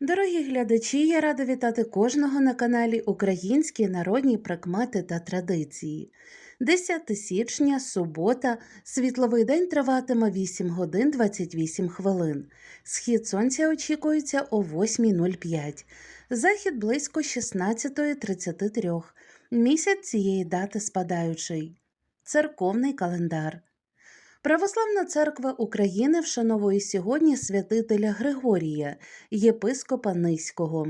Дорогі глядачі, я рада вітати кожного на каналі Українські народні прикмети та традиції. 10 січня, субота, світловий день триватиме 8 годин 28 хвилин. Схід сонця очікується о 8.05, захід близько 16.33. Місяць цієї дати спадаючий. Церковний календар. Православна церква України вшановує сьогодні святителя Григорія, єпископа Низького.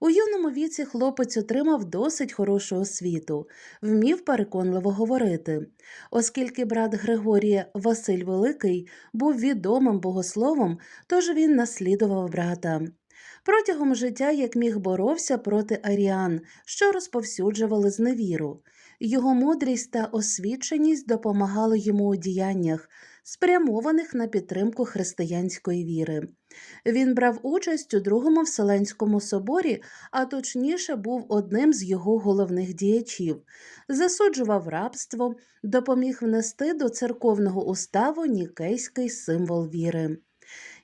У юному віці хлопець отримав досить хорошу освіту, вмів переконливо говорити. Оскільки брат Григорія Василь Великий був відомим богословом, тож він наслідував брата. Протягом життя як міг боровся проти аріан, що розповсюджували зневіру. Його мудрість та освіченість допомагали йому у діяннях, спрямованих на підтримку християнської віри. Він брав участь у Другому Вселенському соборі, а точніше був одним з його головних діячів, засуджував рабство, допоміг внести до церковного уставу нікейський символ віри.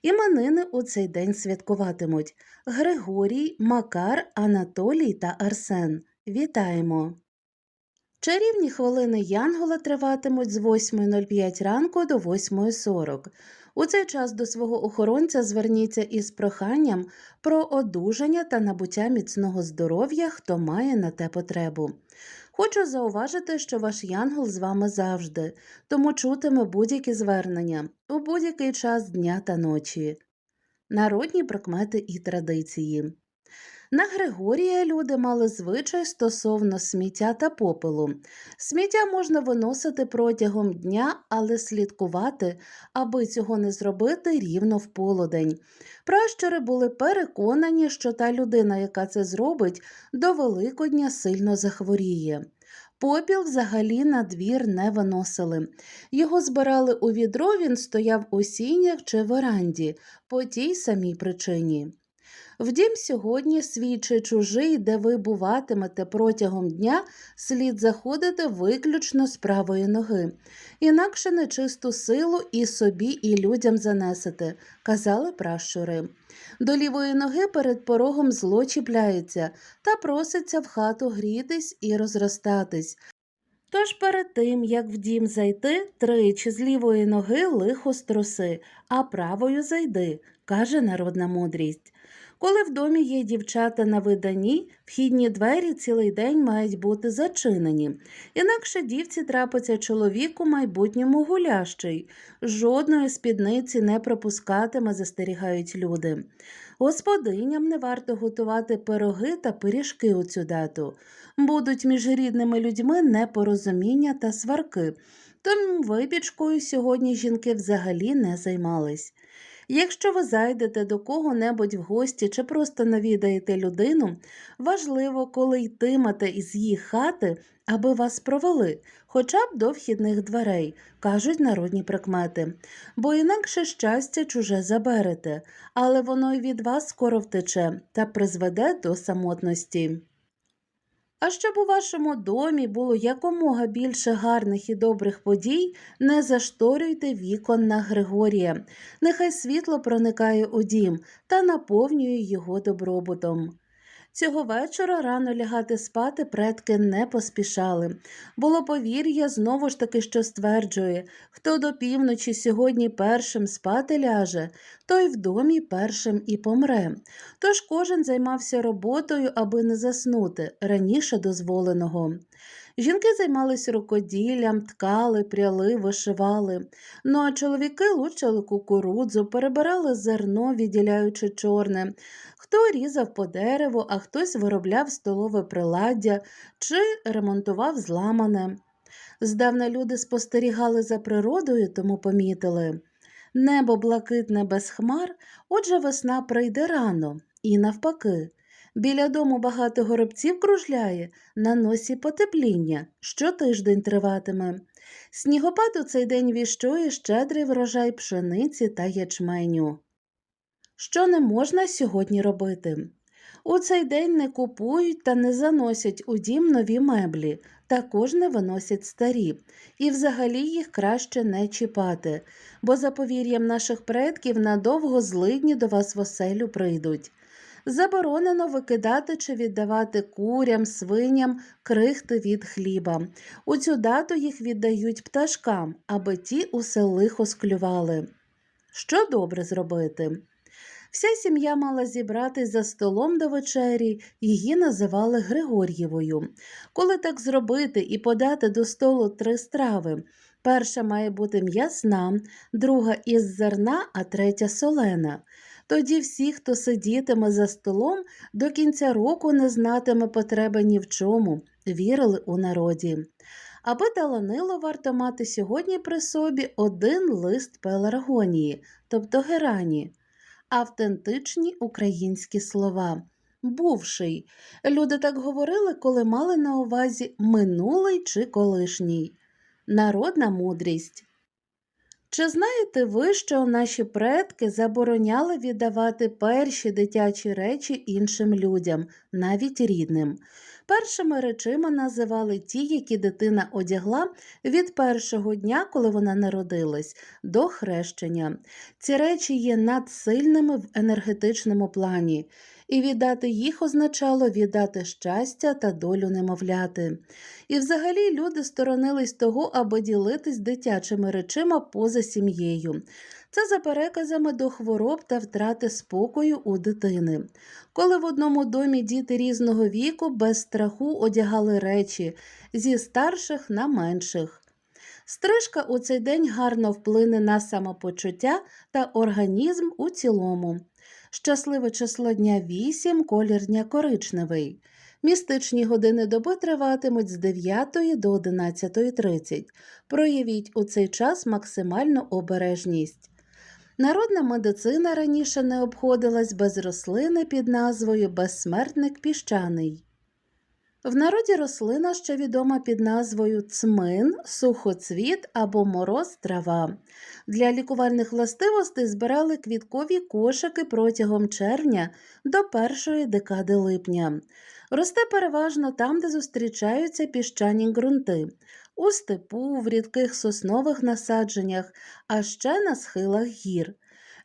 Іменини у цей день святкуватимуть Григорій, Макар, Анатолій та Арсен. Вітаємо! Чарівні хвилини Янгола триватимуть з 8.05 ранку до 8.40. У цей час до свого охоронця зверніться із проханням про одужання та набуття міцного здоров'я, хто має на те потребу. Хочу зауважити, що ваш янгол з вами завжди, тому чутиме будь-які звернення у будь-який час дня та ночі. Народні прикмети і традиції. На Григорія люди мали звичай стосовно сміття та попелу. Сміття можна виносити протягом дня, але слідкувати, аби цього не зробити рівно в полудень. Пращури були переконані, що та людина, яка це зробить, до Великодня сильно захворіє. Попіл взагалі на двір не виносили. Його збирали у відро, він стояв у сінях чи веранді, по тій самій причині. Вдім, сьогодні свій чи чужий, де ви буватимете протягом дня, слід заходити виключно з правої ноги, інакше нечисту силу і собі, і людям занесете, казали пращури. До лівої ноги перед порогом зло чіпляється та проситься в хату грітись і розростатись. Тож перед тим, як в дім зайти, тричі з лівої ноги лихо строси, а правою зайди, каже народна мудрість. Коли в домі є дівчата на виданні, вхідні двері цілий день мають бути зачинені, інакше дівці трапиться чоловіку майбутньому гулящий. Жодної спідниці не пропускатиме, застерігають люди. Господиням не варто готувати пироги та пиріжки у цю дату. Будуть між рідними людьми непорозуміння та сварки, тому випічкою сьогодні жінки взагалі не займались. Якщо ви зайдете до кого-небудь в гості чи просто навідаєте людину, важливо, коли йтимете із її хати, аби вас провели, хоча б до вхідних дверей, кажуть народні прикмети, бо інакше щастя чуже заберете, але воно й від вас скоро втече та призведе до самотності. А щоб у вашому домі було якомога більше гарних і добрих подій, не зашторюйте вікон на Григорія. Нехай світло проникає у дім та наповнює його добробутом. Цього вечора рано лягати спати предки не поспішали. Було повір'я знову ж таки, що стверджує, хто до півночі сьогодні першим спати ляже, той в домі першим і помре. Тож кожен займався роботою, аби не заснути раніше дозволеного. Жінки займалися рукоділлям, ткали, пряли, вишивали. Ну а чоловіки лучили кукурудзу, перебирали зерно, відділяючи чорне. Хто різав по дереву, а хтось виробляв столове приладдя чи ремонтував зламане. Здавна люди спостерігали за природою, тому помітили. Небо блакитне без хмар, отже весна прийде рано, і навпаки. Біля дому багато горобців кружляє, на носі потепління, що тиждень триватиме. Снігопад у цей день віщує щедрий врожай пшениці та ячменю. Що не можна сьогодні робити? У цей день не купують та не заносять у дім нові меблі, також не виносять старі, і взагалі їх краще не чіпати, бо за повір'ям наших предків надовго злидні до вас в оселю прийдуть. Заборонено викидати чи віддавати курям, свиням крихти від хліба. У цю дату їх віддають пташкам, аби ті усе лихо склювали. Що добре зробити? Вся сім'я мала зібратись за столом до вечері, її називали Григор'євою. Коли так зробити і подати до столу три страви, перша має бути м'ясна, друга із зерна, а третя солена. Тоді всі, хто сидітиме за столом, до кінця року не знатиме потреби ні в чому, вірили у народі. Аби таланило, варто мати сьогодні при собі один лист пеларгонії, тобто герані, автентичні українські слова. Бувший. Люди так говорили, коли мали на увазі минулий чи колишній. Народна мудрість. Чи знаєте ви, що наші предки забороняли віддавати перші дитячі речі іншим людям, навіть рідним? Першими речима називали ті, які дитина одягла від першого дня, коли вона народилась, до хрещення. Ці речі є надсильними в енергетичному плані, і віддати їх означало віддати щастя та долю немовляти. І взагалі люди сторонились того, аби ділитись дитячими речима поза сім'єю. Це за переказами до хвороб та втрати спокою у дитини. Коли в одному домі діти різного віку без страху одягали речі зі старших на менших. Стрижка у цей день гарно вплине на самопочуття та організм у цілому. Щасливе число дня 8, колір дня коричневий. Містичні години доби триватимуть з 9 до 11.30. Проявіть у цей час максимальну обережність. Народна медицина раніше не обходилась без рослини під назвою безсмертник піщаний. В народі рослина ще відома під назвою цмин, сухоцвіт або мороз трава. Для лікувальних властивостей збирали квіткові кошики протягом червня до першої декади липня. Росте переважно там, де зустрічаються піщані ґрунти, у степу, в рідких соснових насадженнях, а ще на схилах гір.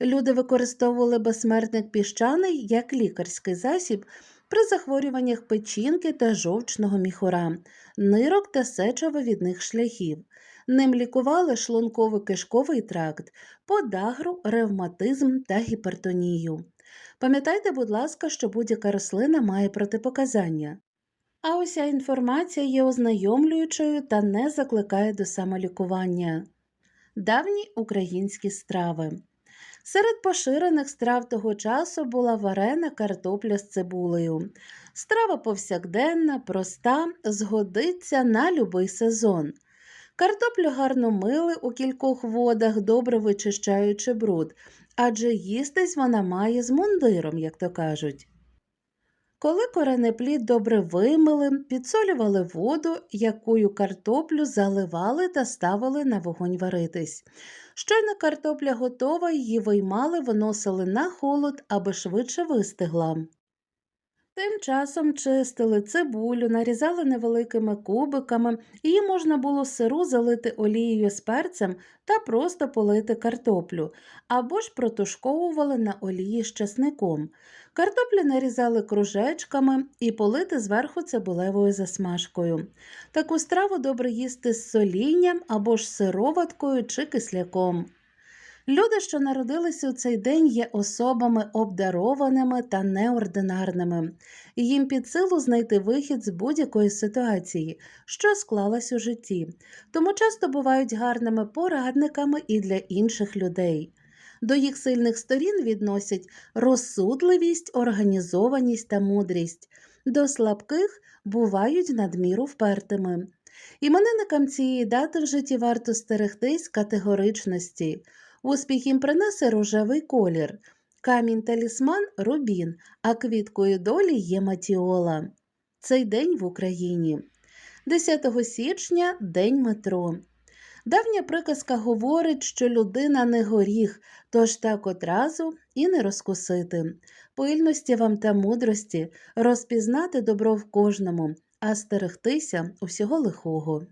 Люди використовували безсмертник піщаний як лікарський засіб при захворюваннях печінки та жовчного міхура, нирок та сечовивідних шляхів. Ним лікували шлунково-кишковий тракт, подагру, ревматизм та гіпертонію. Пам'ятайте, будь ласка, що будь-яка рослина має протипоказання. А уся інформація є ознайомлюючою та не закликає до самолікування. Давні українські страви. Серед поширених страв того часу була варена картопля з цибулею. Страва повсякденна, проста, згодиться на любий сезон. Картоплю гарно мили у кількох водах, добре вичищаючи бруд, адже їстись вона має з мундиром, як то кажуть. Коли коренеплід добре вимили, підсолювали воду, якою картоплю заливали та ставили на вогонь варитись. Щойно картопля готова, її виймали, виносили на холод, аби швидше вистигла. Тим часом чистили цибулю, нарізали невеликими кубиками, її можна було сиру залити олією з перцем та просто полити картоплю, або ж протушковували на олії з часником. Картоплю нарізали кружечками і полити зверху цибулевою засмажкою. Таку страву добре їсти з солінням або ж сироваткою чи кисляком. Люди, що народилися у цей день, є особами обдарованими та неординарними, їм під силу знайти вихід з будь-якої ситуації, що склалась у житті, тому часто бувають гарними порадниками і для інших людей. До їх сильних сторін відносять розсудливість, організованість та мудрість, до слабких бувають надміру впертими. Іменинникам цієї дати в житті варто стерегтись категоричності. Успіх їм принесе рожевий колір, камінь талісман рубін, а квіткою долі є матіола. Цей день в Україні. 10 січня День метро. Давня приказка говорить, що людина не горіх, тож так одразу і не розкусити. Пильності вам та мудрості розпізнати добро в кожному, а стерегтися усього лихого.